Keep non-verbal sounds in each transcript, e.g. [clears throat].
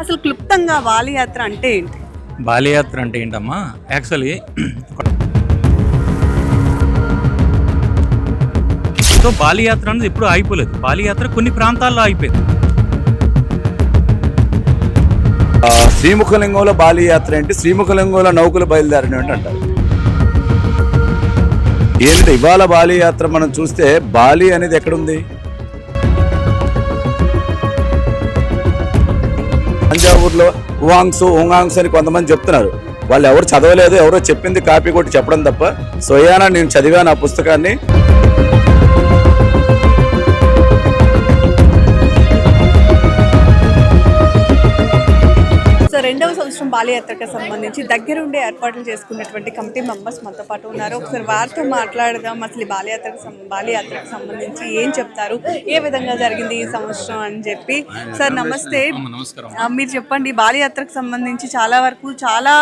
అసలు క్లుప్తంగా వాలి యాత్ర అంటే ఏంటి? బాలియాత్ర అంటే ఏంటమ్మా? యాక్చువల్లీ సో బాలియాత్ర అనేది ఎప్పుడు ఆగిపోలేదు. బాలియాత్ర కొన్ని ప్రాంతాల్లో ఆగిపోయింది. శ్రీముఖలింగంలో బాలి యాత్ర ఏంటి? శ్రీముఖలింగంలో నౌకలు బయలుదేరిన అంటారు? ఏంటి ఇవాళ బాలి యాత్ర మనం చూస్తే బాలి అనేది ఎక్కడుంది? తంజావూరులో ఉవాంగ్స్ ఉంగాంగ్స్ అని కొంతమంది చెప్తున్నారు. వాళ్ళు ఎవరు చదవలేదు ఎవరో చెప్పింది కాపీ కొట్టి చెప్పడం తప్ప సోయానా నేను చదివాను ఆ పుస్తకాన్ని. రెండవ సంవత్సరం బాలయాత్రకు సంబంధించి దగ్గరుండి ఏర్పాట్లు చేసుకున్నటువంటి కమిటీ మెంబర్స్ మనతో పాటు ఉన్నారు. ఒకసారి వారితో మాట్లాడదాం. అసలు బాలయాత్రకు బాలయాత్రకు సంబంధించి ఏం చెప్తారు? ఏ విధంగా జరిగింది ఈ సంవత్సరం అని చెప్పి. సార్ నమస్తే. మీరు చెప్పండి. బాలయాత్రకు సంబంధించి చాలా వరకు చాలా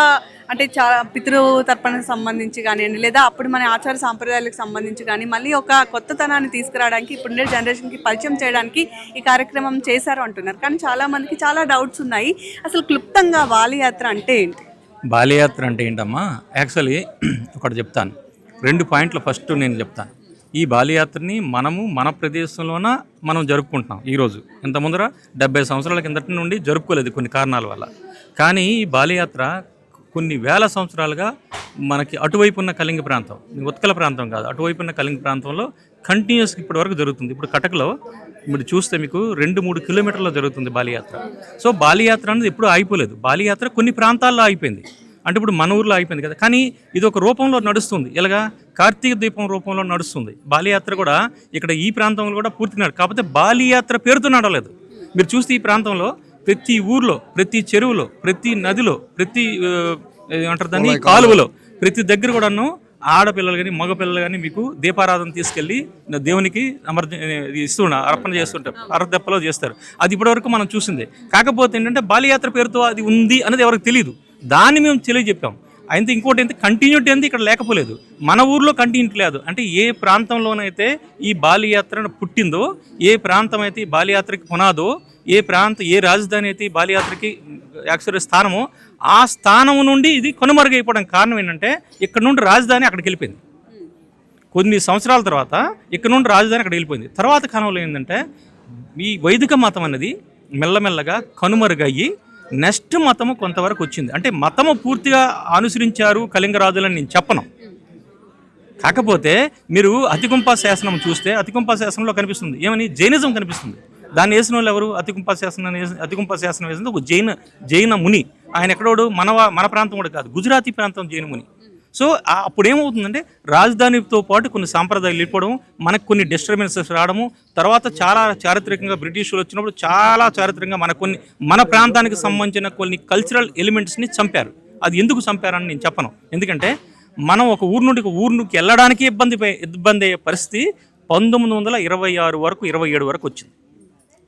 అంటే చాలా పితృ తర్పణకు సంబంధించి కానివ్వండి లేదా అప్పుడు మన ఆచార సాంప్రదాయాలకు సంబంధించి కానీ మళ్ళీ ఒక కొత్తతనాన్ని తీసుకురావడానికి ఇప్పుడుండే జనరేషన్కి పరిచయం చేయడానికి ఈ కార్యక్రమం చేశారు అంటున్నారు. కానీ చాలా మందికి చాలా డౌట్స్ ఉన్నాయి. అసలు క్లుప్తంగా బాలయాత్ర అంటే ఏంటి? బాలయాత్ర అంటే ఏంటమ్మా? యాక్చువల్లీ [clears throat] ఒకటి చెప్తాను. రెండు పాయింట్లు ఫస్ట్ నేను చెప్తాను. ఈ బాలయాత్రని మనము మన ప్రదేశంలోన మనం జరుపుకుంటున్నాం ఈరోజు ఇంత ముందర డెబ్బై సంవత్సరాల కిందటి నుండి జరుపుకోలేదు కొన్ని కారణాల వల్ల. కానీ ఈ బాలయాత్ర కొన్ని వేల సంవత్సరాలుగా మనకి అటువైపు ఉన్న కళింగ ప్రాంతం ఉత్కల ప్రాంతం కాదు అటువైపు ఉన్న కళింగ ప్రాంతంలో కంటిన్యూస్ ఇప్పటి వరకు జరుగుతుంది. ఇప్పుడు కటకలో మీరు చూస్తే మీకు రెండు మూడు కిలోమీటర్లో జరుగుతుంది బాలియాత్ర. సో బాలియాత్ర అనేది ఎప్పుడు ఆగిపోలేదు. బాలియాత్ర కొన్ని ప్రాంతాల్లో ఆగిపోయింది. అంటే ఇప్పుడు మన ఊర్లో అయిపోయింది కదా. కానీ ఇది ఒక రూపంలో నడుస్తుంది. ఇలాగా కార్తీక దీపం రూపంలో నడుస్తుంది. బాలియాత్ర కూడా ఇక్కడ ఈ ప్రాంతంలో కూడా పూర్తినాడు కాకపోతే బాలియాత్ర పేరుతో నడవలేదు. మీరు చూస్తే ఈ ప్రాంతంలో ప్రతి ఊర్లో ప్రతి చెరువులో ప్రతి నదిలో ప్రతి ఏమంటారు దాన్ని? కాలువలో. ప్రతి దగ్గర కూడాను ఆడపిల్లలు కానీ మగపిల్లలు కానీ మీకు దీపారాధన తీసుకెళ్ళి దేవునికి అమర్ ఇస్తున్నారు అర్పణ చేస్తుంటారు. అరదెప్పలో చేస్తారు. అది ఇప్పటివరకు మనం చూసిందే. కాకపోతే ఏంటంటే బాలియాత్ర పేరుతో అది ఉంది అనేది ఎవరికి తెలియదు దాన్ని మేము తెలియజెప్పాం. అయితే ఇంకోటి ఏంటి కంటిన్యూటీ అనేది ఇక్కడ లేకపోలేదు. మన ఊర్లో కంటిన్యూటీ లేదు. అంటే ఏ ప్రాంతంలోనైతే ఈ బాలియాత్ర పుట్టిందో ఏ ప్రాంతం అయితే ఈ బాలియాత్రకి పునాదో ఏ ప్రాంత ఏ రాజధాని అయితే ఈ బాలియాత్రకి యాక్చువల్ స్థానమో ఆ స్థానం నుండి ఇది కనుమరుగైపోవడం కారణం ఏంటంటే ఇక్కడ నుండి రాజధాని అక్కడికి వెళ్ళిపోయింది. కొన్ని సంవత్సరాల తర్వాత ఇక్కడ నుండి రాజధాని అక్కడ వెళ్ళిపోయింది. తర్వాత కాలంలో ఏంటంటే ఈ వైదిక మతం అనేది మెల్లమెల్లగా కనుమరుగయ్యి నెక్స్ట్ మతము కొంతవరకు వచ్చింది. అంటే మతము పూర్తిగా అనుసరించారు కళింగరాజులని నేను చెప్పను. కాకపోతే మీరు అతికుంప శాసనం చూస్తే అతికుంప శాసనంలో కనిపిస్తుంది. ఏమని? జైనిజం కనిపిస్తుంది. దాన్ని వేసిన వాళ్ళు ఎవరు? అతికుంప శాసనం అతికుంప శాసనం వేసింది ఒక జైన జైన ముని. ఆయన ఎక్కడోడు? మన మన ప్రాంతం కూడా కాదు. గుజరాతీ ప్రాంతం జైన ముని. సో అప్పుడు ఏమవుతుందంటే రాజధానితో పాటు కొన్ని సాంప్రదాయాలు వెళ్ళిపోవడం మనకు కొన్ని డిస్టర్బెన్సెస్ రావడము తర్వాత చాలా చారిత్రకంగా బ్రిటిషులు వచ్చినప్పుడు చాలా చారిత్రకంగా మన కొన్ని మన ప్రాంతానికి సంబంధించిన కొన్ని కల్చరల్ ఎలిమెంట్స్ని చంపారు. అది ఎందుకు చంపారని నేను చెప్పను. ఎందుకంటే మనం ఒక ఊరు నుండి ఊరికి వెళ్ళడానికి ఇబ్బంది ఇబ్బంది అయ్యే పరిస్థితి పంతొమ్మిది వందల ఇరవై ఆరు వరకు ఇరవై ఏడు వరకు వచ్చింది.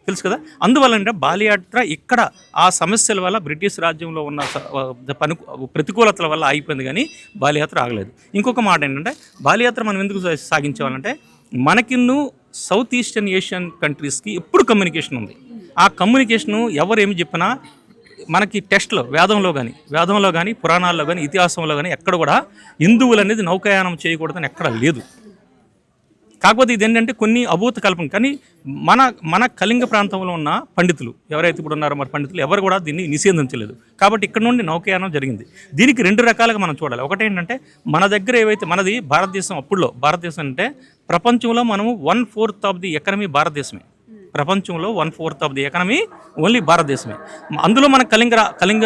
తెలుసు కదా? అందువల్ల అంటే బాలియాత్ర ఇక్కడ ఆ సమస్యల వల్ల బ్రిటిష్ రాజ్యంలో ఉన్న పను ప్రతికూలతల వల్ల ఆగిపోయింది కానీ బాలియాత్ర ఆగలేదు. ఇంకొక మాట ఏంటంటే బాలియాత్ర మనం ఎందుకు సా- మనకిన్ను సౌత్ ఈస్టర్న్ ఏషియన్ కంట్రీస్కి ఎప్పుడు కమ్యూనికేషన్ ఉంది. ఆ కమ్యూనికేషను ఎవరు ఏమి చెప్పినా మనకి టెస్ట్లో వేదంలో కానీ వేదంలో కానీ పురాణాల్లో కానీ ఇతిహాసంలో కానీ ఎక్కడ కూడా హిందువులు అనేది నౌకాయానం చేయకూడదని ఎక్కడ లేదు. కాకపోతే ఇది ఏంటంటే కొన్ని అభూత కల్పన. కానీ మన మన కళింగ ప్రాంతంలో ఉన్న పండితులు ఎవరైతే ఇప్పుడు ఉన్నారో మరి పండితులు ఎవరు కూడా దీన్ని నిషేధించలేదు. కాబట్టి ఇక్కడ నుండి నౌకాయానం జరిగింది. దీనికి రెండు రకాలుగా మనం చూడాలి. ఒకటి ఏంటంటే మన దగ్గర ఏవైతే మనది భారతదేశం అప్పుడులో భారతదేశం అంటే ప్రపంచంలో మనము one fourth of the economy భారతదేశమే. ప్రపంచంలో one fourth of the economy only భారతదేశమే. అందులో మన కళింగ కళింగ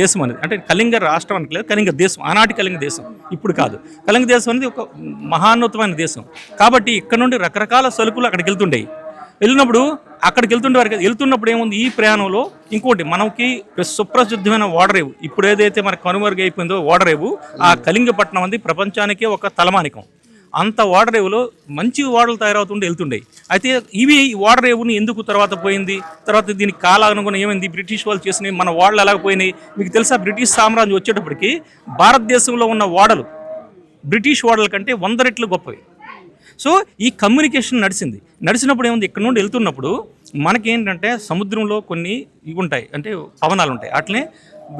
దేశం అనేది అంటే కళింగ రాష్ట్రం అని లేదు కళింగ దేశం ఆనాటి కళింగ దేశం. ఇప్పుడు కాదు. కళింగ దేశం అనేది ఒక మహాన్నతమైన దేశం. కాబట్టి ఇక్కడ నుండి రకరకాల సరుకులు అక్కడికి వెళ్తుండేవి వెళ్ళినప్పుడు అక్కడికి వెళ్తుండే వారికి వెళ్తున్నప్పుడు ఏముంది? ఈ ప్రయాణంలో ఇంకోటి మనకి సుప్రసిద్ధమైన ఓడరేవు ఇప్పుడు ఏదైతే మనకు కనుమరుగు అయిపోయిందో ఓడరేవు ఆ కళింగపట్నం అనేది ప్రపంచానికే ఒక తలమానికం. అంత ఓడరేవులో మంచి ఓడలు తయారవుతుండే వెళ్తుండే. అయితే ఇవి ఓడరేవుని ఎందుకు తర్వాత పోయింది? తర్వాత దీనికి కాలానుగుణం ఏమైంది? బ్రిటిష్ వాళ్ళు చేసినవి మన ఓడలు ఎలాగ పోయినాయి? మీకు తెలుసా? బ్రిటిష్ సామ్రాజ్యం వచ్చేటప్పటికి భారతదేశంలో ఉన్న ఓడలు బ్రిటిష్ ఓడల కంటే వంద రెట్లు గొప్పవి. సో ఈ కమ్యూనికేషన్ నడిచింది. నడిచినప్పుడు ఏముంది? ఇక్కడ నుండి వెళ్తున్నప్పుడు మనకేంటంటే సముద్రంలో కొన్ని ఇవి ఉంటాయి. అంటే పవనాలు ఉంటాయి. అట్లనే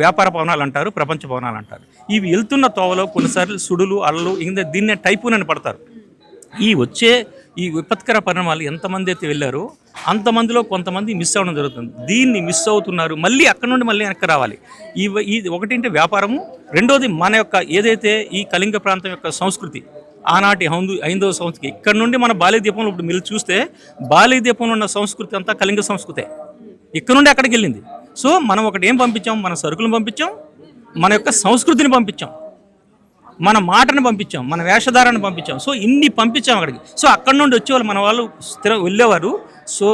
వ్యాపార పవనాలు అంటారు ప్రపంచ పవనాలు అంటారు. ఇవి వెళ్తున్న తోవలో కొన్నిసార్లు సుడులు అలలు ఇంకా దీన్నే టైపూన్ అని పడతారు. ఈ వచ్చే ఈ విపత్కర పరిణామాలు ఎంతమంది అయితే వెళ్ళారో అంతమందిలో కొంతమంది మిస్ అవ్వడం జరుగుతుంది. దీన్ని మిస్ అవుతున్నారు. మళ్ళీ అక్కడ నుండి మళ్ళీ వెనక్కి రావాలి. ఇవి ఇది ఒకటంటే వ్యాపారము. రెండోది మన యొక్క ఏదైతే ఈ కళింగ ప్రాంతం యొక్క సంస్కృతి ఆనాటి హౌందు ఐదవ సంస్కృతి ఇక్కడ నుండి మన బాలిదీపంలో ఇప్పుడు మీరు చూస్తే బాలిదీపంలో ఉన్న సంస్కృతి అంతా కళింగ సంస్కృతే. ఇక్కడ నుండి అక్కడికి వెళ్ళింది. సో మనం ఒకటి ఏం పంపించాం? మన సరుకులు పంపించాం. మన యొక్క సంస్కృతిని పంపించాం. మన మాటను పంపించాం మన వేషధారాన్ని పంపించాం. సో ఇన్ని పంపించాం అక్కడికి. సో అక్కడ నుండి వచ్చేవాళ్ళు మన వాళ్ళు స్థిర వెళ్ళేవారు. సో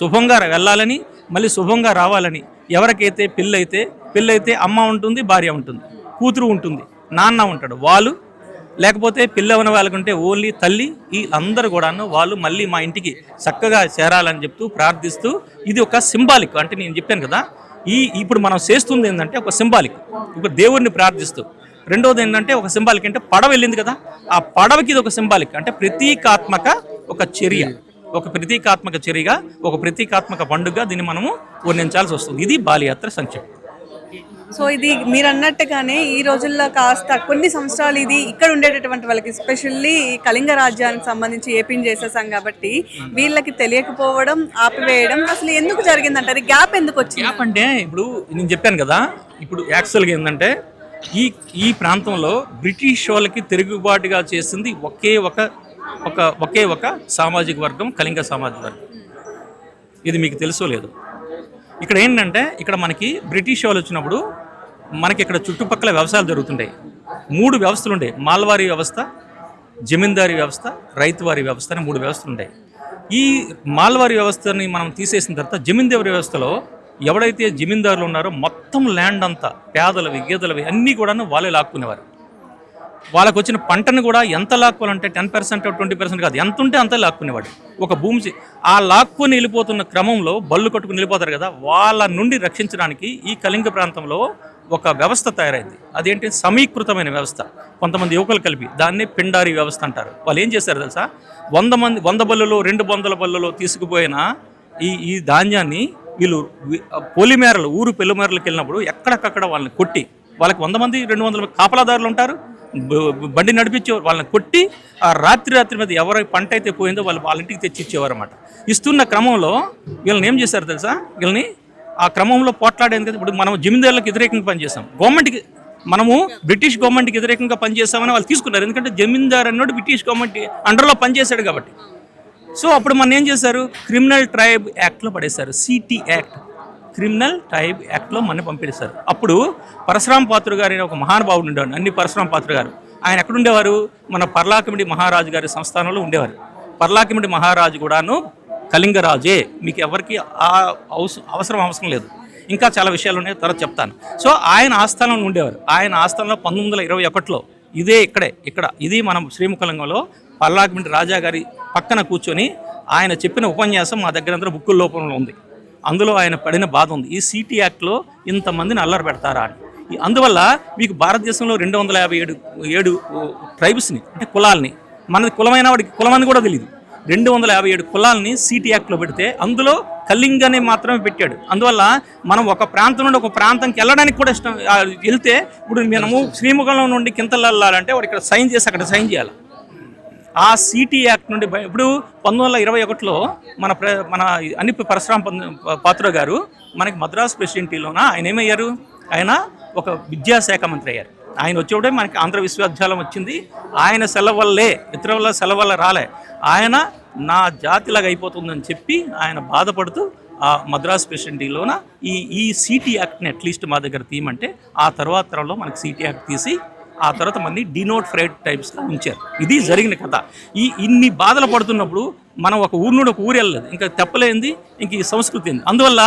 శుభంగా వెళ్ళాలని మళ్ళీ శుభంగా రావాలని. ఎవరికైతే పెళ్ళైతే పెళ్ళైతే అమ్మ ఉంటుంది భార్య ఉంటుంది కూతురు ఉంటుంది నాన్న ఉంటాడు. వాళ్ళు లేకపోతే పిల్లవన వాళ్ళకుంటే ఓన్లీ తల్లి ఈ అందరూ కూడాను వాళ్ళు మళ్ళీ మా ఇంటికి చక్కగా చేరాలని చెప్తూ ప్రార్థిస్తూ ఇది ఒక సింబాలిక్ అంటే నేను చెప్పాను కదా ఈ ఇప్పుడు మనం చేస్తుంది ఏంటంటే ఒక సింబాలిక్. ఒక దేవుడిని ప్రార్థిస్తూ. రెండోది ఏంటంటే ఒక సింబాలిక్ అంటే పడవ వెళ్ళింది కదా ఆ పడవకి ఇది ఒక సింబాలిక్. అంటే ప్రతీకాత్మక ఒక చర్య. ఒక ప్రతీకాత్మక చర్యగా ఒక ప్రతీకాత్మక పండుగ దీన్ని మనము వర్ణించాల్సి వస్తుంది. ఇది బాలియాత్ర సంక్షేమం. సో ఇది మీరు అన్నట్టుగానే ఈ రోజుల్లో కాస్త కొన్ని సంవత్సరాలు ఇది ఇక్కడ ఉండేటటువంటి వాళ్ళకి ఎస్పెషల్లీ కళింగ రాజ్యానికి సంబంధించి ఏపీని చేసేసాం కాబట్టి వీళ్ళకి తెలియకపోవడం ఆపివేయడం అసలు ఎందుకు జరిగిందంటారు గ్యాప్ ఎందుకు వచ్చింది? గ్యాప్ అంటే ఇప్పుడు నేను చెప్పాను కదా ఇప్పుడు యాక్చువల్గా ఏంటంటే ఈ ఈ ప్రాంతంలో బ్రిటిష్ వాళ్ళకి తిరుగుబాటుగా చేసింది ఒకే ఒక ఒక ఒకే ఒక సామాజిక వర్గం కళింగ సామాజిక వర్గం. ఇది మీకు తెలుసో లేదు? ఇక్కడ ఏంటంటే ఇక్కడ మనకి బ్రిటిష్ వాళ్ళు వచ్చినప్పుడు మనకి ఇక్కడ చుట్టుపక్కల వ్యవసాయాలు జరుగుతుంటాయి. మూడు వ్యవస్థలు ఉంటాయి. మాల్వారీ వ్యవస్థ జమీందారీ వ్యవస్థ రైతువారి వ్యవస్థ అని మూడు వ్యవస్థలు ఉంటాయి. ఈ మాల్వారి వ్యవస్థని మనం తీసేసిన తర్వాత జమీందారీ వ్యవస్థలో ఎవడైతే జమీందారులు ఉన్నారో మొత్తం ల్యాండ్ అంతా పేదలవి గేదలవి అన్నీ కూడా వాళ్ళే లాక్కునేవారు. వాళ్ళకు వచ్చిన పంటను కూడా ఎంత లాక్కోవాలంటే టెన్ పర్సెంట్ ట్వంటీ పర్సెంట్ కాదు ఎంత ఉంటే అంత లాక్కునేవాడు. ఒక భూమి ఆ లాక్కుని వెళ్ళిపోతున్న క్రమంలో బళ్ళు కట్టుకుని వెళ్ళిపోతారు కదా వాళ్ళ నుండి రక్షించడానికి ఈ కళింగ ప్రాంతంలో ఒక వ్యవస్థ తయారైంది. అదేంటి? సమీకృతమైన వ్యవస్థ. కొంతమంది యువకులు కలిపి దాన్నే పిండారి వ్యవస్థ అంటారు. వాళ్ళు ఏం చేశారు తెలుసా? వంద మంది వంద బళ్ళలో రెండు వందల బళ్ళలో తీసుకుపోయిన ఈ ఈ ధాన్యాన్ని వీళ్ళు పొలిమేరలు ఊరు పెళ్ళిమేరలకు వెళ్ళినప్పుడు ఎక్కడికక్కడ వాళ్ళని కొట్టి వాళ్ళకి వంద మంది రెండు వందల కాపలాదారులు ఉంటారు. బండి నడిపించే వాళ్ళని కొట్టి ఆ రాత్రి రాత్రి మీద ఎవరి పంట అయితే పోయిందో వాళ్ళు వాళ్ళ ఇంటికి తెచ్చి ఇచ్చేవారు అనమాట ఇస్తున్న క్రమంలో వీళ్ళని ఏం చేశారు తెలుసా? వీళ్ళని ఆ క్రమంలో పోట్లాడేందుకు ఇప్పుడు మనం జమీందారులకు వ్యతిరేకంగా పనిచేస్తాం. గవర్నమెంట్కి మనము బ్రిటిష్ గవర్నమెంట్కి వ్యతిరేకంగా పనిచేస్తామని వాళ్ళు తీసుకున్నారు. ఎందుకంటే జమీందార్ అన్నోడు బ్రిటిష్ గవర్నమెంట్ అండర్లో పనిచేశాడు కాబట్టి. సో అప్పుడు మన ఏం చేశారు? క్రిమినల్ ట్రైబ్ యాక్ట్లో పడేశారు. City act. క్రిమినల్ టైప్ యాక్ట్లో మన పంపిస్తారు అప్పుడు పరశురాం పాత్ర గారు ఒక మహానుభావుడు ఉండేవాడు. అన్ని పరశురాం పాత్ర గారు. ఆయన ఎక్కడుండేవారు మన పర్లాకిమిడి మహారాజు గారి సంస్థానంలో ఉండేవారు. పర్లాకిమిడి మహారాజు కూడాను కళింగరాజే. మీకు ఎవరికి ఆ అవసరం అవసరం అవసరం లేదు. ఇంకా చాలా విషయాలు ఉన్నాయి తర్వాత చెప్తాను. సో ఆయన ఆస్థానంలో ఉండేవారు. ఆయన ఆస్థానంలో పంతొమ్మిది వందల ఇరవై ఒకటిలో ఇదే ఇక్కడే ఇక్కడ ఇది మనం శ్రీముఖలింగంలో పల్లాకిమింటి రాజా గారి పక్కన కూర్చొని ఆయన చెప్పిన ఉపన్యాసం మా దగ్గర అందరూ బుక్కుల లోపంలో ఉంది. అందులో ఆయన పడిన బాధ ఉంది. ఈ సిటీ యాక్ట్లో ఇంతమందిని అల్లరి పెడతారా అని. అందువల్ల మీకు భారతదేశంలో రెండు వందల యాభై ఏడు ఏడు ట్రైబ్స్ని అంటే కులాలని మనది కులమైన వాడికి కులమని కూడా తెలియదు రెండు వందల యాభై ఏడు కులాలని సిటీ యాక్ట్లో పెడితే అందులో కళింగని మాత్రమే పెట్టాడు. అందువల్ల మనం ఒక ప్రాంతం నుండి ఒక ప్రాంతంకి వెళ్ళడానికి కూడా ఇష్టం వెళ్తే ఇప్పుడు మనము శ్రీముఖంలో నుండి కింతలు వెళ్ళాలంటే వాడు ఇక్కడ సైన్ చేసి అక్కడ సైన్ చేయాలి. ఆ సిటీ యాక్ట్ నుండి ఇప్పుడు పంతొమ్మిది వందల ఇరవై ఒకటిలో మన ప్ర మన అనిపి పరశురాం పాత్ర గారు మనకి మద్రాస్ ప్రెసిడెంటీలోన ఆయన ఏమయ్యారు? ఆయన ఒక విద్యాశాఖ మంత్రి అయ్యారు. ఆయన వచ్చేప్పుడే మనకి ఆంధ్ర విశ్వవిద్యాలయం వచ్చింది. ఆయన సెలవు వల్లే ఇతరుల సెలవు వల్ల రాలే. ఆయన నా జాతిలాగా అయిపోతుందని చెప్పి ఆయన బాధపడుతూ ఆ మద్రాస్ ప్రెసిడెంటీలోన ఈ ఈ సిటీ యాక్ట్ని అట్లీస్ట్ మా దగ్గర తీయమంటే ఆ తర్వాత తరంలో మనకి సిటీ యాక్ట్ తీసి ఆ తర్వాత మళ్ళీ డినోట్ ఫ్రైడ్ టైప్స్గా ఉంచారు. ఇది జరిగిన కథ. ఈ ఇన్ని బాధలు పడుతున్నప్పుడు మనం ఒక ఊరు నుండి ఒక ఊరు వెళ్ళలేదు. ఇంకా తెప్పలేంది ఇంక ఈ సంస్కృతి ఏంది అందువల్ల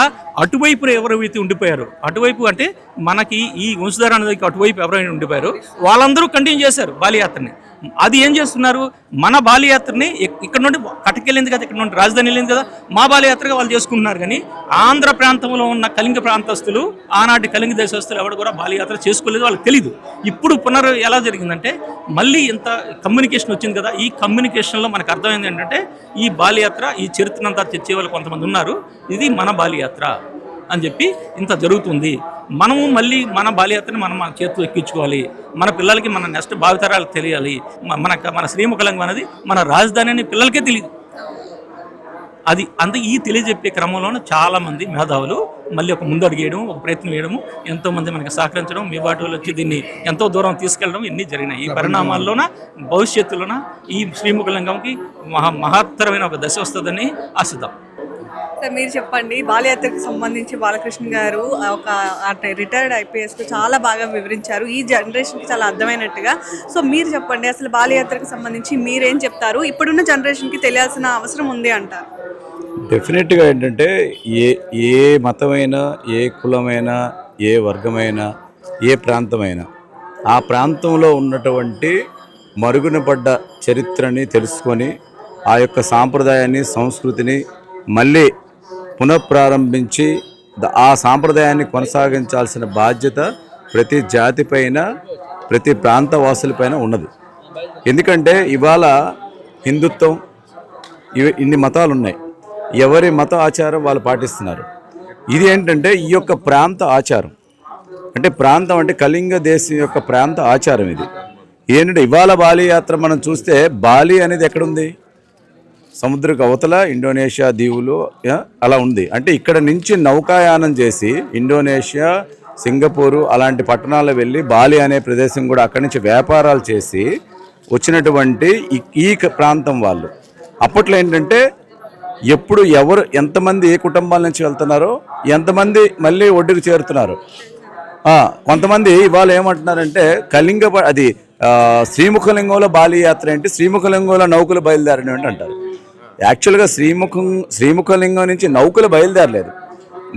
అటువైపు ఎవరైతే ఉండిపోయారు అటువైపు అంటే మనకి ఈ వంశధార అనేది అటువైపు ఎవరైనా ఉండిపోయారు వాళ్ళందరూ కంటిన్యూ చేశారు బాలియాత్రని. అది ఏం చేస్తున్నారు? మన బాలియాత్రని ఇక్కడ నుండి కటకెళ్ళింది కదా ఇక్కడ నుండి రాజధాని వెళ్ళింది కదా మా బాలియాత్రగా వాళ్ళు చేసుకుంటున్నారు. కానీ ఆంధ్ర ప్రాంతంలో ఉన్న కళింగ ప్రాంతస్తులు ఆనాటి కళింగ దేశస్తులు ఎవరు కూడా బాలియాత్ర చేసుకోలేదు వాళ్ళకి తెలియదు ఇప్పుడు పునర్ ఎలా జరిగిందంటే మళ్ళీ ఇంత కమ్యూనికేషన్ వచ్చింది కదా ఈ కమ్యూనికేషన్లో మనకు అర్థమైంది ఏంటంటే ఈ బాలియాత్ర ఈ చరిత్రనంతా తెచ్చే వాళ్ళు కొంతమంది ఉన్నారు. ఇది మన బాలియాత్ర అని చెప్పి ఇంత జరుగుతుంది. మనము మళ్ళీ మన బాలయాత్రని మనం మన చేతితో ఎక్కించుకోవాలి. మన పిల్లలకి మన నెక్స్ట్ భావితరాలు తెలియాలి. మన మన శ్రీముఖలింగం అనేది మన రాజధాని అని పిల్లలకే తెలియదు అది అంత ఈ తెలియజెప్పే క్రమంలోనే చాలా మంది మేధావులు మళ్ళీ ఒక ముందు అడిగేయడం ఒక ప్రయత్నం చేయడము ఎంతో మంది మనకి సహకరించడం మీ బాటి వచ్చి దీన్ని ఎంతో దూరం తీసుకెళ్ళడం ఇన్ని జరిగినాయి. ఈ పరిణామాల్లోన భవిష్యత్తులోన ఈ శ్రీముఖలింగంకి మహా మహత్తరమైన ఒక దశ వస్తుందని ఆశిద్దాం. సార్ మీరు చెప్పండి బాలయాత్రకు సంబంధించి బాలకృష్ణ గారు ఒక రిటైర్డ్ ఐపీఎస్ చాలా బాగా వివరించారు. ఈ జనరేషన్కి చాలా అర్థమైనట్టుగా. సో మీరు చెప్పండి అసలు బాలయాత్రకు సంబంధించి మీరేం చెప్తారు? ఇప్పుడున్న జనరేషన్కి తెలియాల్సిన అవసరం ఉంది అంటారు. డెఫినెట్గా ఏంటంటే ఏ ఏ మతమైనా ఏ కులమైనా ఏ వర్గమైనా ఏ ప్రాంతమైనా ఆ ప్రాంతంలో ఉన్నటువంటి మరుగున పడ్డ చరిత్రని తెలుసుకొని ఆ యొక్క సాంప్రదాయాన్ని సంస్కృతిని మళ్ళీ పునఃప్రారంభించి ఆ సాంప్రదాయాన్ని కొనసాగించాల్సిన బాధ్యత ప్రతి జాతిపైన ప్రతి ప్రాంత వాసులపైన ఉన్నది. ఎందుకంటే ఇవాళ హిందుత్వం ఇవి ఇన్ని మతాలు ఉన్నాయి ఎవరి మత ఆచారం వాళ్ళు పాటిస్తున్నారు. ఇది ఏంటంటే ఈ యొక్క ప్రాంత ఆచారం. అంటే ప్రాంతం అంటే కళింగ దేశం యొక్క ప్రాంత ఆచారం ఇది. ఏంటంటే ఇవాళ బాలి యాత్ర మనం చూస్తే బాలి అనేది ఎక్కడుంది? సముద్రకు అవతల ఇండోనేషియా దీవులు అలా ఉంది. అంటే ఇక్కడ నుంచి నౌకాయానం చేసి ఇండోనేషియా సింగపూరు అలాంటి పట్టణాలు వెళ్ళి బాలి అనే ప్రదేశం కూడా అక్కడి నుంచి వ్యాపారాలు చేసి వచ్చినటువంటి ఈ- ప్రాంతం వాళ్ళు. అప్పట్లో ఏంటంటే ఎప్పుడు ఎవరు ఎంతమంది ఏ కుటుంబాల నుంచి వెళ్తున్నారో ఎంతమంది మళ్ళీ ఒడ్డుకు చేరుతున్నారు. కొంతమంది ఇవాళ ఏమంటున్నారంటే కళింగ అది శ్రీముఖలింగంలో బాలియాత్ర ఏంటి? శ్రీముఖలింగంలో నౌకలు బయలుదేరడం ఏంటి అంటారు. యాక్చువల్గా శ్రీముఖం శ్రీముఖలింగం నుంచి నౌకలు బయలుదేరలేదు.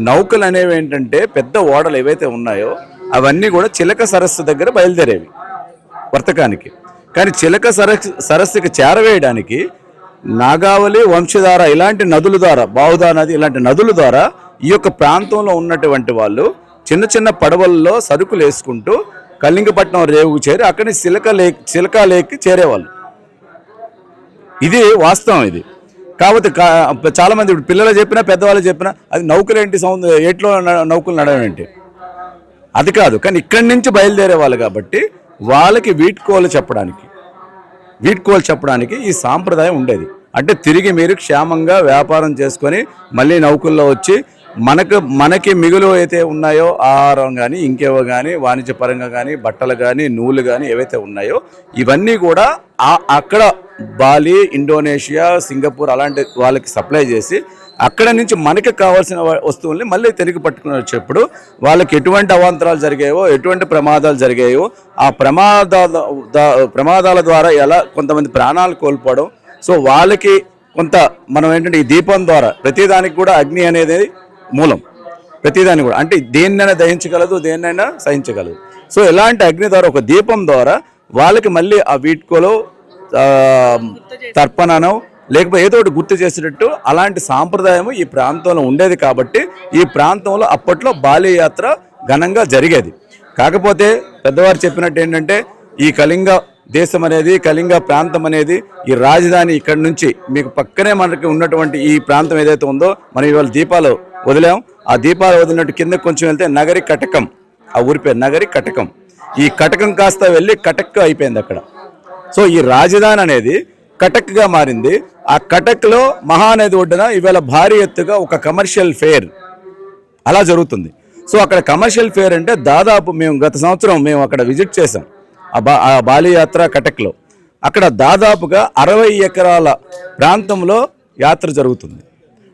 నౌకలు అనేవి ఏంటంటే పెద్ద ఓడలు ఏవైతే ఉన్నాయో అవన్నీ కూడా చిలక సరస్సు దగ్గర బయలుదేరేవి వర్తకానికి. కానీ చిలక సరస్సు సరస్సుకి చేరవేయడానికి నాగావళి వంశధార ఇలాంటి నదుల ద్వారా బావుదా నది ఇలాంటి నదుల ద్వారా ఈ యొక్క ప్రాంతంలో ఉన్నటువంటి వాళ్ళు చిన్న చిన్న పడవల్లో సరుకులు వేసుకుంటూ కళింగపట్నం రేవుకు చేరి అక్కడి నుంచి చిలక లేక్ చిలక లేక్కి చేరేవాళ్ళు. ఇది వాస్తవం ఇది. కాబట్టి చాలామంది ఇప్పుడు పిల్లలు చెప్పినా పెద్దవాళ్ళు చెప్పినా అది నౌకలేంటి సౌంద ఏట్లో నౌకలు నడవేంటి అది కాదు. కానీ ఇక్కడి నుంచి బయలుదేరే వాళ్ళు కాబట్టి వాళ్ళకి వీడ్కోలు చెప్పడానికి వీడ్కోలు చెప్పడానికి ఈ సాంప్రదాయం ఉండేది. అంటే తిరిగి మీరు క్షేమంగా వ్యాపారం చేసుకొని మళ్ళీ నౌకల్లో వచ్చి మనకు మనకి మిగులు అయితే ఉన్నాయో ఆహారం కానీ ఇంకేవో కానీ వాణిజ్యపరంగా కానీ బట్టలు కానీ నూలు కానీ ఏవైతే ఉన్నాయో ఇవన్నీ కూడా అక్కడ బాలి ఇండోనేషియా సింగపూర్ అలాంటి వాళ్ళకి సప్లై చేసి అక్కడ నుంచి మనకి కావాల్సిన వస్తువుల్ని మళ్ళీ తిరిగి పట్టుకుని వచ్చేప్పుడు వాళ్ళకి ఎటువంటి అవాంతరాలు జరిగాయో ఎటువంటి ప్రమాదాలు జరిగాయో ఆ ప్రమాదాల ప్రమాదాల ద్వారా ఎలా కొంతమంది ప్రాణాలు కోల్పోవడం. సో వాళ్ళకి కొంత మనం ఏంటంటే ఈ దీపం ద్వారా ప్రతిదానికి కూడా అగ్ని అనేది మూలం. ప్రతిదాన్ని కూడా. అంటే దేన్నైనా దహించగలదు దేన్నైనా సహించగలదు. సో ఎలాంటి అగ్ని ద్వారా ఒక దీపం ద్వారా వాళ్ళకి మళ్ళీ ఆ వీడ్కోలో ఆ, తర్పణనో లేకపోతే ఏదో ఒకటి గుర్తు చేసేటట్టు అలాంటి సాంప్రదాయం ఈ ప్రాంతంలో ఉండేది కాబట్టి ఈ ప్రాంతంలో అప్పట్లో బాల్యయాత్ర ఘనంగా జరిగేది. కాకపోతే పెద్దవారు చెప్పినట్టు ఏంటంటే ఈ కళింగ దేశం అనేది కళింగ ప్రాంతం అనేది ఈ రాజధాని ఇక్కడ నుంచి మీకు పక్కనే మనకి ఉన్నటువంటి ఈ ప్రాంతం ఏదైతే ఉందో మనం ఇవాళ దీపాలు వదిలాం. ఆ దీపాలు వదిలినట్టు కింద కొంచెం వెళ్తే నగరి కటకం. ఆ ఊరి పేరు నగరి కటకం. ఈ కటకం కాస్త వెళ్ళి కటక్ అయిపోయింది అక్కడ. సో ఈ రాజధాని అనేది కటక్గా మారింది. ఆ కటక్లో మహానది ఒడ్డున ఇవాళ భారీ ఎత్తుగా ఒక కమర్షియల్ ఫేర్ అలా జరుగుతుంది. సో అక్కడ కమర్షియల్ ఫేర్ అంటే దాదాపు మేము గత సంవత్సరం మేము అక్కడ విజిట్ చేసాం ఆ బా ఆ బాలియాత్ర కటక్లో. అక్కడ దాదాపుగా అరవై ఎకరాల ప్రాంతంలో యాత్ర జరుగుతుంది.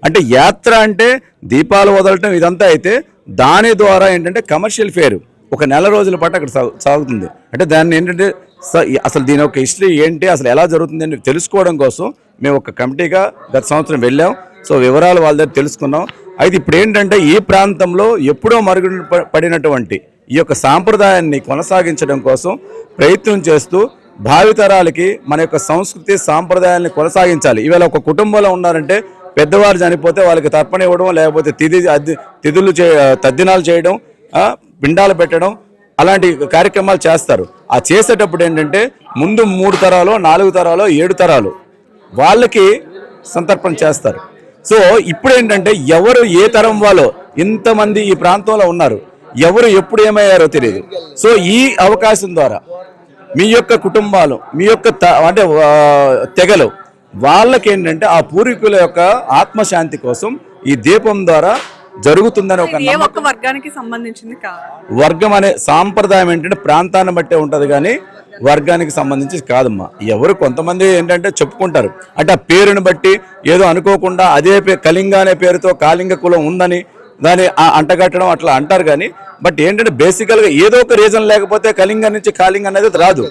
అంటే యాత్ర అంటే దీపాలు వదలటం ఇదంతా అయితే దాని ద్వారా ఏంటంటే కమర్షియల్ ఫేరు ఒక నెల రోజుల పాటు అక్కడ సాగు- సాగుతుంది. అంటే దాన్ని ఏంటంటే సో అసలు దీని యొక్క హిస్టరీ ఏంటి? అసలు ఎలా జరుగుతుంది అని తెలుసుకోవడం కోసం మేము ఒక కమిటీగా గత సంవత్సరం వెళ్ళాం. సో వివరాలు వాళ్ళ దగ్గర తెలుసుకున్నాం. అయితే ఇప్పుడు ఏంటంటే ఈ ప్రాంతంలో ఎప్పుడో మరుగున పడినటువంటి ఈ యొక్క సాంప్రదాయాన్ని కొనసాగించడం కోసం ప్రయత్నం చేస్తూ భావితరాలకి మన యొక్క సంస్కృతి సాంప్రదాయాన్ని కొనసాగించాలి. ఇవాళ ఒక కుటుంబంలో ఉన్నారంటే పెద్దవారు చనిపోతే వాళ్ళకి తర్పణ ఇవ్వడం లేకపోతే తిథి అద్ది తిథులు చే తద్దినాలు చేయడం పిండాలు పెట్టడం అలాంటి కార్యక్రమాలు చేస్తారు. ఆ చేసేటప్పుడు ఏంటంటే ముందు మూడు తరాలు నాలుగు తరాలు ఏడు తరాలు వాళ్ళకి సంతర్పణ చేస్తారు. సో ఇప్పుడు ఏంటంటే ఎవరు ఏ తరం వాళ్ళో ఇంతమంది ఈ ప్రాంతంలో ఉన్నారు ఎవరు ఎప్పుడు ఏమయ్యారో తెలియదు సో ఈ అవకాశం ద్వారా మీ యొక్క కుటుంబాలు మీ యొక్క త- అంటే తెగలు వాళ్ళకి ఏంటంటే ఆ పూర్వీకుల యొక్క ఆత్మశాంతి కోసం ఈ దీపం ద్వారా జరుగుతుందని ఒక వర్గానికి సంబంధించింది వర్గం అనే సాంప్రదాయం ఏంటంటే ప్రాంతాన్ని బట్టే ఉంటది కానీ వర్గానికి సంబంధించి కాదమ్మా. ఎవరు కొంతమంది ఏంటంటే చెప్పుకుంటారు. అంటే ఆ పేరుని బట్టి ఏదో అనుకోకుండా అదే పే కళింగ అనే పేరుతో కాళింగ కులం ఉందని దాన్ని ఆ- అంటగట్టడం అట్లా అంటారు కానీ బట్ ఏంటంటే బేసికల్గా ఏదో ఒక రీజన్ లేకపోతే కళింగ నుంచి కాళింగ అనేది రాదు.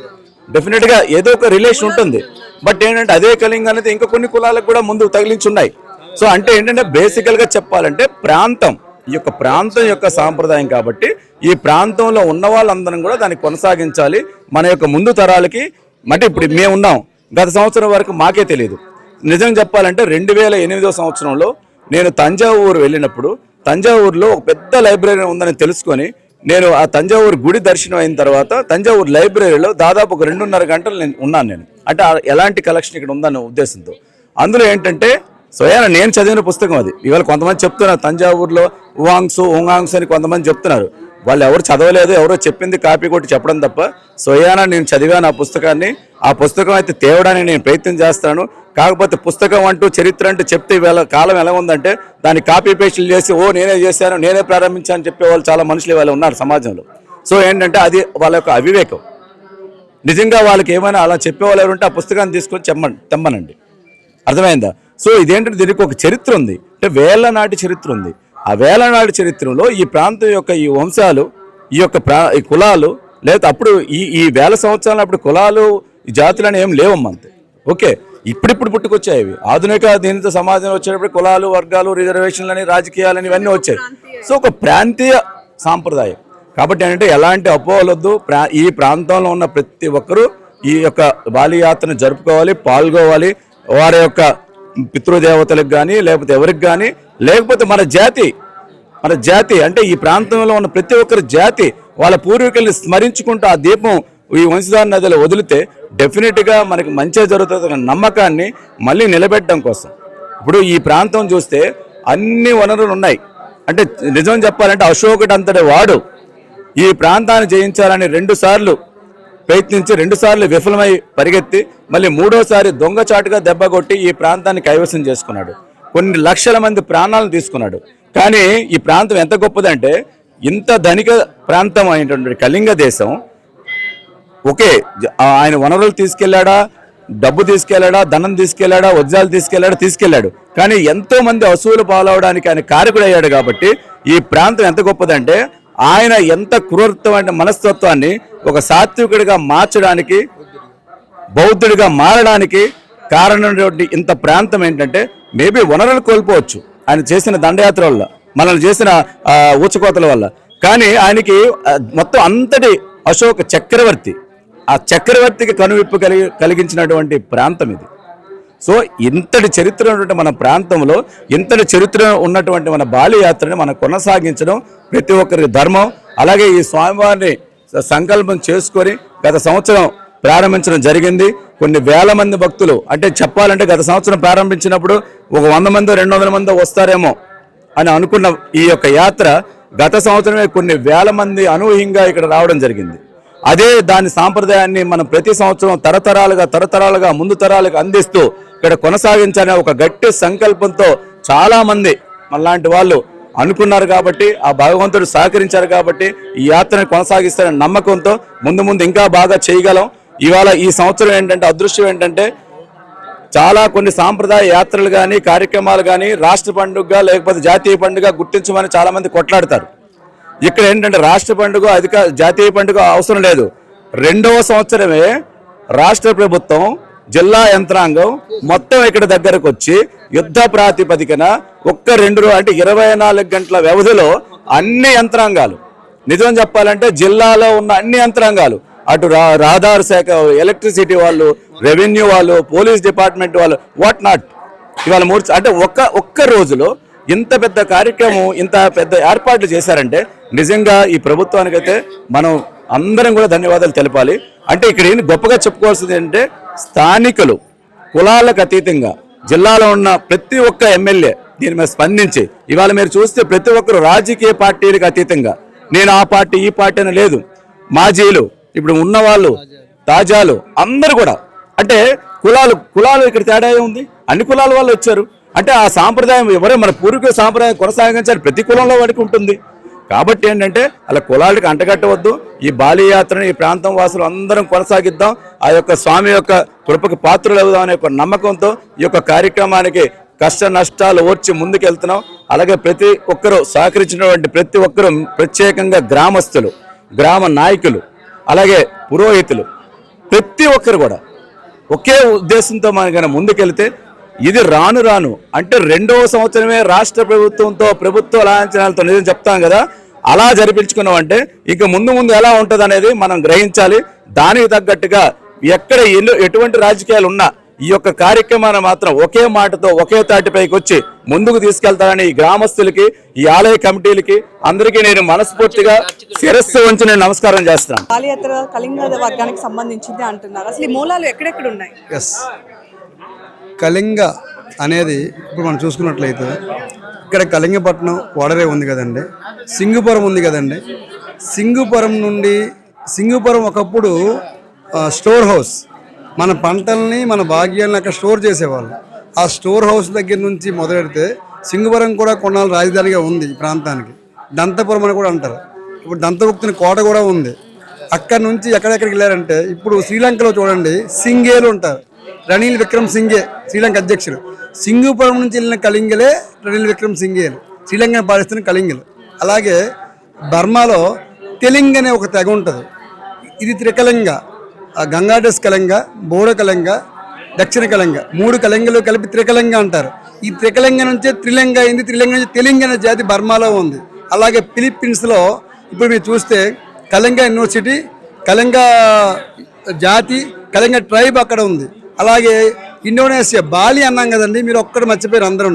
డెఫినెట్గా ఏదో ఒక రిలేషన్ ఉంటుంది. బట్ ఏంటంటే అదే కళింగ అనేది ఇంకా కొన్ని కులాలకు కూడా ముందు తగిలించున్నాయి సో అంటే ఏంటంటే బేసికల్గా చెప్పాలంటే ప్రాంతం ఈ యొక్క ప్రాంతం యొక్క సాంప్రదాయం కాబట్టి ఈ ప్రాంతంలో ఉన్న వాళ్ళందరం కూడా దాన్ని కొనసాగించాలి. మన యొక్క ముందు తరాలకి అంటే ఇప్పుడు మేము ఉన్నాం. గత సంవత్సరం వరకు మాకే తెలియదు నిజం చెప్పాలంటే రెండు వేల ఎనిమిదో సంవత్సరంలో నేను తంజావూరు వెళ్ళినప్పుడు తంజావూరులో ఒక పెద్ద లైబ్రరీ ఉందని తెలుసుకొని నేను ఆ తంజావూరు గుడి దర్శనం అయిన తర్వాత తంజావూరు లైబ్రరీలో దాదాపు ఒక రెండున్నర గంటలు నేను ఉన్నాను నేను. అంటే ఎలాంటి కలెక్షన్ ఇక్కడ ఉందన్న ఉద్దేశంతో. అందులో ఏంటంటే స్వయాన నేను చదివిన పుస్తకం అది. ఇవాళ కొంతమంది చెప్తున్నారు తంజావూరులో ఉవాంగ్స్ ఉంగాంగ్స్ అని కొంతమంది చెప్తున్నారు. వాళ్ళు ఎవరు చదవలేదు ఎవరో చెప్పింది కాపీ కొట్టి చెప్పడం తప్ప స్వయాన నేను చదివాను ఆ పుస్తకాన్ని ఆ పుస్తకం అయితే తేవడానికి నేను ప్రయత్నం చేస్తాను. కాకపోతే పుస్తకం అంటూ చరిత్ర అంటూ చెప్తే వేళ కాలం ఎలా ఉందంటే దాన్ని కాపీ పేస్టులు చేసి ఓ నేనే చేశాను నేనే ప్రారంభించాను చెప్పే వాళ్ళు చాలా మనుషులు ఇవాళ ఉన్నారు సమాజంలో. సో ఏంటంటే అది వాళ్ళ యొక్క అవివేకం. నిజంగా వాళ్ళకి ఏమైనా అలా చెప్పేవాళ్ళు ఎవరుంటే ఆ పుస్తకాన్ని తీసుకొని చెమ్మన్ తెమ్మనండి. అర్థమైందా? సో ఇదేంటంటే దీనికి ఒక చరిత్ర ఉంది. అంటే వేల నాటి చరిత్ర ఉంది. ఆ వేల నాటి చరిత్రలో ఈ ప్రాంతం యొక్క ఈ వంశాలు ఈ యొక్క ప్రా ఈ కులాలు లేదా అప్పుడు ఈ ఈ వేల సంవత్సరాలు అప్పుడు కులాలు జాతులు అని ఏం లేవమ్మా అంతే. ఓకే ఇప్పుడిప్పుడు పుట్టుకొచ్చాయి ఇవి. ఆధునిక దీనితో సమాజంలో వచ్చేటప్పుడు కులాలు వర్గాలు రిజర్వేషన్లు అని రాజకీయాలని ఇవన్నీ వచ్చాయి. సో ఒక ప్రాంతీయ సాంప్రదాయం. కాబట్టి ఏంటంటే ఎలాంటి అపోహలొద్దు ప్రా ఈ ప్రాంతంలో ఉన్న ప్రతి ఒక్కరూ ఈ యొక్క బాలియాత్రను జరుపుకోవాలి పాల్గొవాలి. వారి యొక్క పితృదేవతలకు కానీ లేకపోతే ఎవరికి కానీ లేకపోతే మన జాతి మన జాతి అంటే ఈ ప్రాంతంలో ఉన్న ప్రతి ఒక్కరి జాతి వాళ్ళ పూర్వీకుల్ని స్మరించుకుంటూ ఆ దీపం ఈ వంశధార నదిలో వదిలితే డెఫినెట్గా మనకి మంచిగా జరుగుతుంది నమ్మకాన్ని మళ్ళీ నిలబెట్టడం కోసం. ఇప్పుడు ఈ ప్రాంతం చూస్తే అన్ని వనరులు ఉన్నాయి. అంటే నిజం చెప్పాలంటే అశోకుడు అంతటి వాడు ఈ ప్రాంతాన్ని జయించాలని రెండు సార్లు ప్రయత్నించి రెండు సార్లు విఫలమై పరిగెత్తి మళ్ళీ మూడోసారి దొంగచాటుగా దెబ్బ కొట్టి ఈ ప్రాంతాన్ని కైవసం చేసుకున్నాడు. కొన్ని లక్షల మంది ప్రాణాలను తీసుకున్నాడు. కానీ ఈ ప్రాంతం ఎంత గొప్పదంటే ఇంత ధనిక ప్రాంతం అయినటువంటి కళింగ దేశం ఓకే ఆయన వనరులు తీసుకెళ్ళాడా డబ్బు తీసుకెళ్ళాడా ధనం తీసుకెళ్ళాడా వజ్రాలు తీసుకెళ్ళాడా తీసుకెళ్ళాడు కానీ ఎంతో మంది అసూలు పాలవడానికి ఆయన కారకుడయ్యాడు కాబట్టి ఈ ప్రాంతం ఎంత గొప్పదంటే ఆయన ఎంత క్రూరత్వమైన మనస్తత్వాన్ని ఒక సాత్వికుడిగా మార్చడానికి బౌద్ధుడిగా మారడానికి కారణమైనటువంటి ఇంత ప్రాంతం ఏంటంటే మేబీ వనరులు కోల్పోవచ్చు. ఆయన చేసిన దండయాత్ర వల్ల మనల్ని చేసిన ఊచకోతల వల్ల. కానీ ఆయనకి మొత్తం అంతటి అశోక చక్రవర్తి ఆ చక్రవర్తికి కనువిప్పు కలిగి కలిగించినటువంటి ప్రాంతం ఇది. సో ఇంతటి చరిత్ర ఉన్నటువంటి మన ప్రాంతంలో ఇంతటి చరిత్ర ఉన్నటువంటి మన బాలి యాత్రని మనం కొనసాగించడం ప్రతి ఒక్కరికి ధర్మం. అలాగే ఈ స్వామివారిని సంకల్పం చేసుకొని గత సంవత్సరం ప్రారంభించడం జరిగింది. కొన్ని వేల మంది భక్తులు అంటే చెప్పాలంటే గత సంవత్సరం ప్రారంభించినప్పుడు ఒక వంద మంది రెండు వందల మంది వస్తారేమో అని అనుకున్న ఈ యొక్క యాత్ర గత సంవత్సరమే కొన్ని వేల మంది అనూహ్యంగా ఇక్కడ రావడం జరిగింది. అదే దాని సాంప్రదాయాన్ని మనం ప్రతి సంవత్సరం తరతరాలుగా తరతరాలుగా ముందు తరాలకు అందిస్తూ ఇక్కడ కొనసాగించాలనే ఒక గట్టి సంకల్పంతో చాలామంది మనలాంటి వాళ్ళు అనుకున్నారు కాబట్టి ఆ భగవంతుడు సహకరించారు కాబట్టి ఈ యాత్రను కొనసాగిస్తారనే నమ్మకంతో ముందు ముందు ఇంకా బాగా చేయగలం. ఇవాళ ఈ సంవత్సరం ఏంటంటే అదృష్టం ఏంటంటే చాలా కొన్ని సాంప్రదాయ యాత్రలు కానీ కార్యక్రమాలు కానీ రాష్ట్ర పండుగ లేకపోతే జాతీయ పండుగ గుర్తించమని చాలామంది కొట్లాడతారు. ఇక్కడ ఏంటంటే రాష్ట్ర పండుగ అధిక జాతీయ పండుగ అవసరం లేదు. రెండవ సంవత్సరమే రాష్ట్ర ప్రభుత్వం జిల్లా యంత్రాంగం మొత్తం ఇక్కడ దగ్గరకు వచ్చి యుద్ధ ప్రాతిపదికన ఒక్క రెండు అంటే ఇరవై నాలుగు గంటల వ్యవధిలో అన్ని యంత్రాంగాలు. నిజం చెప్పాలంటే జిల్లాలో ఉన్న అన్ని యంత్రాంగాలు. అటు రా రహదారు శాఖ ఎలక్ట్రిసిటీ వాళ్ళు రెవెన్యూ వాళ్ళు పోలీస్ డిపార్ట్మెంట్ వాళ్ళు వాట్ నాట్. ఇవాళ మూడు అంటే ఒక్క ఒక్క రోజులో ఇంత పెద్ద కార్యక్రమం ఇంత పెద్ద ఏర్పాట్లు చేశారంటే నిజంగా ఈ ప్రభుత్వానికైతే మనం అందరం కూడా ధన్యవాదాలు తెలపాలి. అంటే ఇక్కడ ఏంటి గొప్పగా చెప్పుకోవాల్సింది ఏంటంటే స్థానికులు కులాలకు అతీతంగా జిల్లాలో ఉన్న ప్రతి ఒక్క ఎమ్మెల్యే దీని మీద స్పందించి ఇవాళ మీరు చూస్తే ప్రతి ఒక్కరు రాజకీయ పార్టీలకు అతీతంగా. నేను ఆ పార్టీ ఈ పార్టీ అని లేదు. మాజీలు ఇప్పుడు ఉన్నవాళ్ళు తాజాలు అందరు కూడా. అంటే కులాలు కులాలు ఇక్కడ తేడా ఉంది అన్ని కులాల వాళ్ళు వచ్చారు. అంటే ఆ సాంప్రదాయం ఎవరే మన పూర్వీకుల సాంప్రదాయం కొనసాగించాలి ప్రతి కులంలో వాడికి ఉంటుంది. కాబట్టి ఏంటంటే అలా కులాలకి అంటగట్టవద్దు. ఈ బాలియాత్రను ఈ ప్రాంతం వాసులు అందరం కొనసాగిద్దాం. ఆ యొక్క స్వామి యొక్క కృపకు పాత్రలు అవుదాం అనే ఒక నమ్మకంతో ఈ యొక్క కార్యక్రమానికి కష్ట నష్టాలు ఓర్చి ముందుకెళ్తున్నాం. అలాగే ప్రతి ఒక్కరూ సహకరించినటువంటి ప్రతి ఒక్కరూ ప్రత్యేకంగా గ్రామస్తులు గ్రామ నాయకులు అలాగే పురోహితులు ప్రతి ఒక్కరు కూడా ఒకే ఉద్దేశంతో మనం కనుక ముందుకెళ్తే ఇది రాను రాను. అంటే రెండవ సంవత్సరమే రాష్ట్ర ప్రభుత్వంతో ప్రభుత్వ లాంఛనాలతో నిజం చెప్తాం కదా. అలా జరిపించుకున్నాం అంటే ఇక ముందు ముందు ఎలా ఉంటుంది అనేది మనం గ్రహించాలి. దానికి తగ్గట్టుగా ఎక్కడ ఎటువంటి రాజకీయాలు ఉన్నా ఈ యొక్క కార్యక్రమాన్ని మాత్రం ఒకే మాటతో ఒకే తాటిపైకి వచ్చి ముందుకు తీసుకెళ్తానని ఈ గ్రామస్తులకి ఈ ఆలయ కమిటీలకి అందరికీ నేను మనస్ఫూర్తిగా శిరస్సు ఉంచి నేను నమస్కారం చేస్తున్నాను. బాలియాత్ర కళింగ వర్గానికి సంబంధించింది అంటున్నారు. అసలు ఈ మూలాలు ఎక్కడెక్కడ ఉన్నాయి? కళింగ అనేది ఇప్పుడు మనం చూసుకున్నట్లయితే ఇక్కడ కళింగపట్నం ఓడరే ఉంది కదండి. సింగుపురం ఉంది కదండి. సింగుపురం నుండి సింగుపురం ఒకప్పుడు స్టోర్ హౌస్. మన పంటల్ని మన భాగ్యాలను అక్కడ స్టోర్ చేసేవాళ్ళు. ఆ స్టోర్ హౌస్ దగ్గర నుంచి మొదలెడితే సింగుపురం కూడా కొన్నాళ్ళు రాజధానిగా ఉంది ఈ ప్రాంతానికి. దంతపురం అని కూడా అంటారు. ఇప్పుడు దంతగుప్తుని కోట కూడా ఉంది. అక్కడ నుంచి ఎక్కడెక్కడికి వెళ్ళారంటే ఇప్పుడు శ్రీలంకలో చూడండి సింగేలు ఉంటారు. రణీల్ విక్రమ్ సింగే శ్రీలంక అధ్యక్షుడు సింగుపురం నుంచి వెళ్ళిన కళింగలే రణీల్ విక్రమ్ సింగే శ్రీలంకను పాలిస్తున్న కళింగలు. అలాగే బర్మాలో తెలింగ్ అనే ఒక తెగ ఉంటుంది. ఇది త్రికలింగ ఆ గంగాడస్ కళింగ బోడ కళింగ దక్షిణ కళింగ. మూడు కళింగలు కలిపి త్రికలింగ అంటారు. ఈ త్రికలింగ నుంచే త్రిలింగ అయింది త్రిలింగ నుంచి తెలింగ అనే జాతి బర్మాలో ఉంది. అలాగే ఫిలిప్పీన్స్లో ఇప్పుడు మీరు చూస్తే కళింగ యూనివర్సిటీ కళింగ జాతి కళింగ ట్రైబ్ అక్కడ ఉంది. అలాగే ఇండోనేషియా బాలి అన్నాం కదండి మీరు ఒక్కటి మర్చిపోయారు అందరూ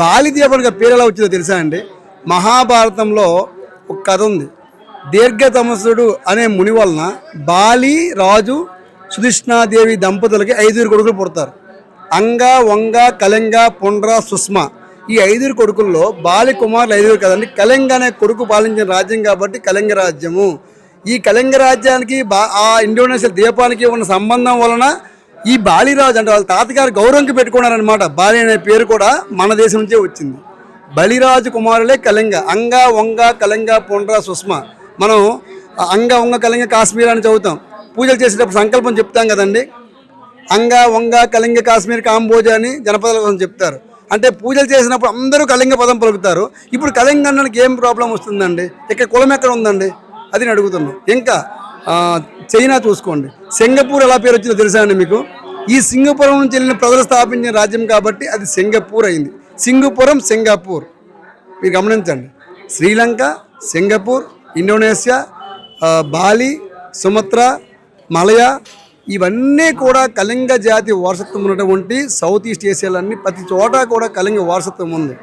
బాలి దీపానికి పేరు ఎలా వచ్చిందో తెలుసా అండి? మహాభారతంలో ఒక కథ ఉంది. దీర్ఘతమసుడు అనే ముని వలన బాలి రాజు సుధిష్ణాదేవి దంపతులకి ఐదుగురు కొడుకులు పుడతారు. అంగ వంగ కళింగ పుండ్ర సుష్మ. ఈ ఐదుగురు కొడుకుల్లో బాలి కుమారులు ఐదుగురు కదండి. కళింగ అనే కొడుకు పాలించిన రాజ్యం కాబట్టి కళింగ రాజ్యము. ఈ కళింగ రాజ్యానికి బా ఆ ఇండోనేషియా ద్వీపానికి ఉన్న సంబంధం వలన ఈ బాలిరాజు అంటే వాళ్ళ తాతగారు గౌరవంకి పెట్టుకున్నారనమాట బాలి అనే పేరు కూడా మన దేశం నుంచే వచ్చింది. బలిరాజు కుమారులే కళింగ అంగ వంగ కళింగ పుండ్ర సుష్మ. మనం అంగ వంగ కళింగ కాశ్మీర్ అని చదువుతాం. పూజలు చేసేటప్పుడు సంకల్పం చెప్తాం కదండి. అంగ వంగ కళింగ కాశ్మీర్ కాంబోజ అని జనపదాల కోసం చెప్తారు. అంటే పూజలు చేసినప్పుడు అందరూ కళింగ పదం పలుకుతారు. ఇప్పుడు కళింగ అన్నానికి ఏం ప్రాబ్లం వస్తుందండి? ఇక్కడ కులం ఎక్కడ ఉందండి? అది నేను అడుగుతున్నాను ఇంకా చైనా చూసుకోండి. సింగపూర్ ఎలా పేరు వచ్చిందో తెలుసా అండి మీకు? ఈ సింగపురం నుంచి వెళ్ళిన ప్రజలు స్థాపించిన రాజ్యం కాబట్టి అది సింగపూర్ అయింది. సింగపురం సింగపూర్. మీరు గమనించండి. Sri Lanka Singapore Indonesia Bali Sumatra Malaya ఇవన్నీ కూడా కళింగ జాతి వారసత్వం ఉన్నటువంటి సౌత్ ఈస్ట్ ఏషియాలన్నీ ప్రతి చోట కూడా కళింగ వారసత్వం ఉంది.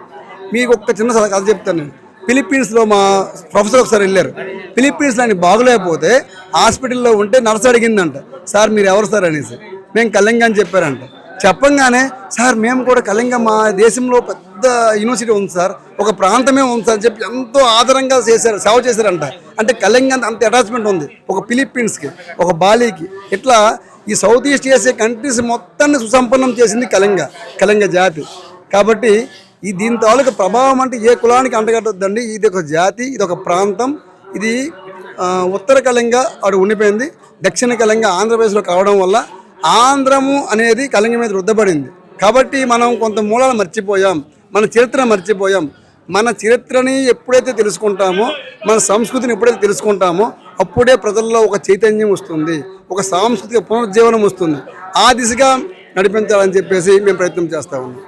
మీకు ఒక్క చిన్న సల- కథ చెప్తాను నేను. ఫిలిప్పీన్స్లో మా ప్రొఫెసర్ ఒకసారి వెళ్ళారు. ఫిలిప్పీన్స్లో ఆయన బాగలేకపోతే హాస్పిటల్లో ఉంటే నర్స్ అడిగిందంట. సార్ మీరు ఎవరు సార్? అనేసి. మేము కళింగ అని చెప్పారంట. చెప్పంగానే సార్ మేము కూడా కళింగ. మా దేశంలో పెద్ద యూనివర్సిటీ ఉంది సార్. ఒక ప్రాంతమే ఉంది సార్ అని చెప్పి ఎంతో ఆదరంగా చేశారు సేవ చేశారంట. అంటే కళింగ అంత- అంత అటాచ్మెంట్ ఉంది. ఒక ఫిలిప్పీన్స్కి ఒక బాలీకి ఇట్లా ఈ సౌత్ ఈస్ట్ ఏషియా కంట్రీస్ మొత్తాన్ని సుసంపన్నం చేసింది కళింగ కళింగ జాతి. కాబట్టి ఈ దీని తాలూకు ప్రభావం అంటే ఏ కులానికి అంటగట్టద్దండి. ఇది ఒక జాతి ఇది ఒక ప్రాంతం. ఇది ఉత్తర కళింగ అటు ఉండిపోయింది. దక్షిణ కళింగ ఆంధ్రప్రదేశ్లో కావడం వల్ల ఆంధ్రము అనేది కళింగ మీద రుద్దబడింది. కాబట్టి మనం కొంత మూలాలు మర్చిపోయాం మన చరిత్ర మర్చిపోయాం. మన చరిత్రని ఎప్పుడైతే తెలుసుకుంటామో మన సంస్కృతిని ఎప్పుడైతే తెలుసుకుంటామో అప్పుడే ప్రజల్లో ఒక చైతన్యం వస్తుంది ఒక సాంస్కృతిక పునరుజ్జీవనం వస్తుంది. ఆ దిశగా నడిపించాలని చెప్పేసి మేము ప్రయత్నం చేస్తా ఉన్నాం.